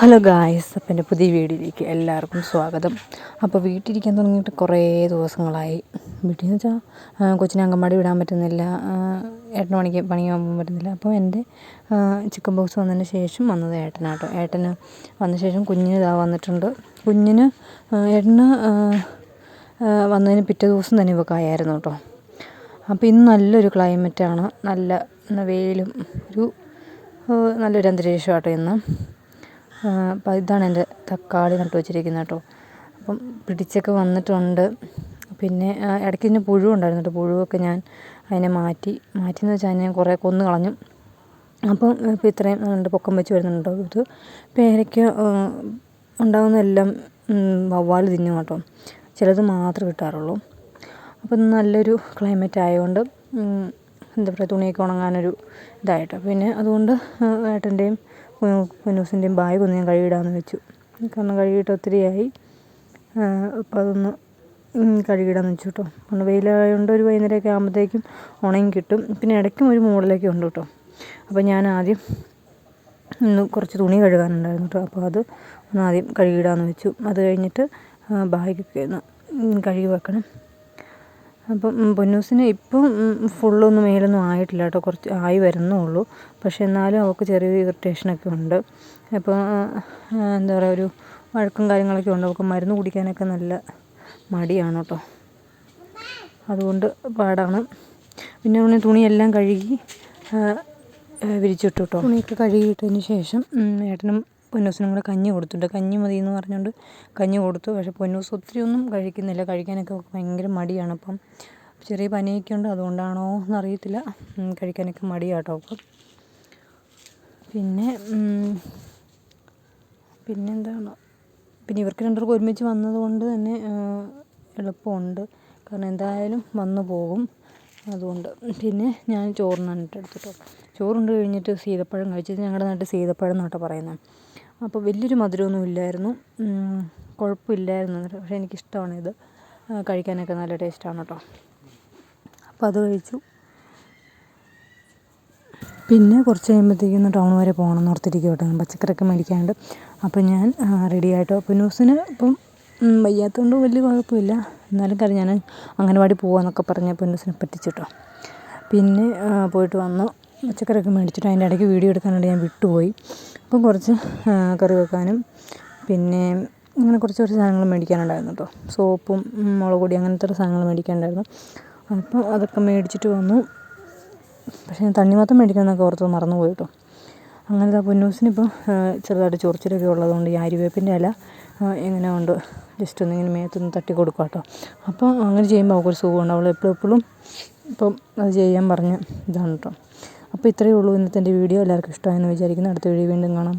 Hello guys അപ്പം എന്റെ പുതിയ വീഡിയോയിലേക്ക് എല്ലാവർക്കും സ്വാഗതം. അപ്പോൾ വീട്ടിലിരിക്കാൻ തുടങ്ങിയിട്ട് കുറേ ദിവസങ്ങളായി. വീട്ടിൽ നിന്ന് വെച്ചാൽ കൊച്ചിനെ അങ്കൻവാടി വിടാൻ പറ്റുന്നില്ല ഏട്ടന് മണിക്ക് പണി പോകാൻ പറ്റുന്നില്ല. അപ്പോൾ എന്റെ ചിക്കൻ ബോക്സ് വന്നതിന് ശേഷം വന്നത് ഏട്ടനാട്ടോ ഏട്ടന് വന്ന ശേഷം കുഞ്ഞിന് ഇതാ വന്നിട്ടുണ്ട്. കുഞ്ഞിന് ഏട്ടന് വന്നതിന് പിറ്റേ ദിവസം തന്നെ ഇവക്കായായിരുന്നു കേട്ടോ അപ്പോൾ ഇന്ന് നല്ലൊരു ക്ലൈമറ്റാണ് നല്ല വെയിലും ഒരു നല്ലൊരു അന്തരീക്ഷമാട്ടോ ഇന്ന്. അപ്പോൾ ഇതാണ് എന്റെ തക്കാളി നട്ടു വെച്ചിരിക്കുന്നത് കേട്ടോ. അപ്പം പിടിച്ചൊക്കെ വന്നിട്ടുണ്ട്. പിന്നെ ഇടയ്ക്ക് ഇതിന് പുഴു ഉണ്ടായിരുന്നു കേട്ടോ. പുഴുവൊക്കെ ഞാൻ അതിനെ മാറ്റി മാറ്റിയെന്ന് വെച്ചാൽ അതിനെ കുറേ കൊന്നു കളഞ്ഞു. അപ്പം ഇപ്പോൾ ഇത്രയും ഉണ്ട് പൊക്കം വെച്ച് വരുന്നുണ്ടോ ഇത് പേരയ്ക്ക ഉണ്ടാകുന്നതെല്ലാം വവ്വാൽ തിന്നും കേട്ടോ. ചിലത് മാത്രമേ കിട്ടാറുള്ളൂ. അപ്പം നല്ലൊരു ക്ലൈമറ്റ് ആയതുകൊണ്ട് എന്താ പറയുക തുണിയൊക്കെ ഉണങ്ങാനൊരു ഇതായിട്ട്. പിന്നെ അതുകൊണ്ട് ഏട്ടന്റെയും കുനൂസിന്റെയും ബാഗൊന്ന് ഞാൻ കഴുകിയിടാമെന്ന് വെച്ചു. കാരണം കഴുകിയിട്ട് ഒത്തിരിയായി. അപ്പോൾ അതൊന്ന് കഴുകിയിടാമെന്ന് വെച്ചു കേട്ടോ അതുകൊണ്ട് വെയിലായതുകൊണ്ട് ഒരു വൈകുന്നേരമൊക്കെ ആകുമ്പോഴത്തേക്കും ഉണങ്ങി കിട്ടും. പിന്നെ ഇടയ്ക്കും ഒരു മൂടലൊക്കെ ഉണ്ട് കേട്ടോ അപ്പോൾ ഞാൻ ആദ്യം ഇന്ന് കുറച്ച് തുണി കഴുകാനുണ്ടായിരുന്നു കേട്ടോ അപ്പോൾ അത് ഒന്ന് ആദ്യം കഴുകിയിടാമെന്ന് വെച്ചു. അത് കഴിഞ്ഞിട്ട് ബാഗൊക്കെ ഒന്ന് കഴുകി വെക്കണം. അപ്പം പൊന്നൂസിന് ഇപ്പം ഫുള്ളൊന്നും മേലൊന്നും ആയിട്ടില്ല കേട്ടോ. കുറച്ച് ആയി വരുന്നുള്ളൂ. പക്ഷെ എന്നാലും അവൾക്ക് ചെറിയൊരു ഇറിറ്റേഷനൊക്കെ ഉണ്ട്. അപ്പോൾ എന്താ പറയുക ഒരു വഴക്കും കാര്യങ്ങളൊക്കെ ഉണ്ട്. അവൾക്ക് മരുന്ന് കുടിക്കാനൊക്കെ നല്ല മടിയാണ് കേട്ടോ. അതുകൊണ്ട് പാടാണ്. പിന്നെ അവന് തുണിയെല്ലാം കഴുകി വിരിച്ചിട്ടു കേട്ടോ. തുണിയൊക്കെ കഴുകിയിട്ടതിന് ശേഷം ഏട്ടനും പൊന്നൂസിനും കൂടെ കഞ്ഞി കൊടുത്തിട്ടുണ്ട് കഞ്ഞി മതി എന്ന് പറഞ്ഞുകൊണ്ട് കഞ്ഞി കൊടുത്തു. പക്ഷേ പൊന്നൂസ് ഒത്തിരി ഒന്നും കഴിക്കുന്നില്ല. കഴിക്കാനൊക്കെ ഭയങ്കര മടിയാണ് അപ്പം. ചെറിയ പനിയൊക്കെ ഉണ്ട്. അതുകൊണ്ടാണോ എന്നറിയത്തില്ല. കഴിക്കാനൊക്കെ മടിയാട്ടോ അപ്പം. പിന്നെ പിന്നെന്താണ്? പിന്നെ ഇവർക്ക് രണ്ടുപേർക്കും ഒരുമിച്ച് വന്നതുകൊണ്ട് തന്നെ എളുപ്പമുണ്ട്. കാരണം എന്തായാലും വന്നു പോകും. അതുകൊണ്ട് പിന്നെ ഞാൻ ചോറിനാണ് എടുത്തിട്ടോ ചോറുണ്ട് കഴിഞ്ഞിട്ട് സീതപ്പഴം കഴിച്ചത്. ഞങ്ങളുടെ നാട്ടിൽ സീതപ്പഴം എന്നാട്ടോ പറയുന്നത് അപ്പോൾ വലിയൊരു മധുരമൊന്നും ഇല്ലായിരുന്നു. കുഴപ്പമില്ലായിരുന്നു പക്ഷേ എനിക്കിഷ്ടമാണ് ഇത്. കഴിക്കാനൊക്കെ നല്ല ടേസ്റ്റാണ് കേട്ടോ. അപ്പോൾ അത് കഴിച്ചു. പിന്നെ കുറച്ച് കഴിയുമ്പോഴത്തേക്കും ടൗൺ വരെ പോകണം എന്ന് ഓർത്തിരിക്കും പച്ചക്കറിയൊക്കെ മേടിക്കാണ്ട്. അപ്പോൾ ഞാൻ റെഡി ആയിട്ടോ. ന്യൂസിന് ഇപ്പം വയ്യാത്തതുകൊണ്ട് വലിയ കുഴപ്പമില്ല. എന്നാലും കാര്യം ഞാൻ അംഗനവാടി പോകാമെന്നൊക്കെ പറഞ്ഞ് പൊന്നൂസിനെ പറ്റിച്ചിട്ടോ. പിന്നെ പോയിട്ട് വന്നു. പച്ചക്കറിയൊക്കെ മേടിച്ചിട്ട് അതിന്റെ ഇടയ്ക്ക് വീഡിയോ എടുക്കാനായിട്ട് ഞാൻ വിട്ടുപോയി. അപ്പം കുറച്ച് കറി വെക്കാനും പിന്നെ അങ്ങനെ കുറച്ച് കുറച്ച് സാധനങ്ങൾ മേടിക്കാനുണ്ടായിരുന്നു കേട്ടോ. സോപ്പും മുളക് പൊടി അങ്ങനത്തെ സാധനങ്ങൾ മേടിക്കാനുണ്ടായിരുന്നു. അപ്പോൾ അതൊക്കെ മേടിച്ചിട്ട് വന്നു. പക്ഷേ ഞാൻ തണ്ണിമത്തൻ മേടിക്കണമെന്നൊക്കെ ഓർത്ത് മറന്നു പോയി കേട്ടോ. അങ്ങനെ പൊന്നൂസിനിപ്പോൾ ചെറുതായിട്ട് ചൊറിച്ചിലൊക്കെ ഉള്ളതുകൊണ്ട് ഈ ആര്യവേപ്പിന്റെ ഇല എങ്ങനെ ഉണ്ട്? ജസ്റ്റ് ഒന്ന് ഇങ്ങനെ മേത്തൊന്ന് തട്ടി കൊടുക്കുക കേട്ടോ. അപ്പോൾ അങ്ങനെ ചെയ്യുമ്പോൾ അവൾക്കൊരു സുഖമുണ്ട്. അവൾ എപ്പോഴും എപ്പോഴും ഇപ്പം അത് ചെയ്യാൻ പറഞ്ഞ് ഇതാണ് കേട്ടോ. അപ്പോൾ ഇത്രയേ ഉള്ളൂ ഇന്നത്തെ എന്റെ വീഡിയോ. എല്ലാവർക്കും ഇഷ്ടമായെന്ന് വിചാരിക്കുന്നു. അടുത്ത വീഡിയോ വീണ്ടും കാണാം.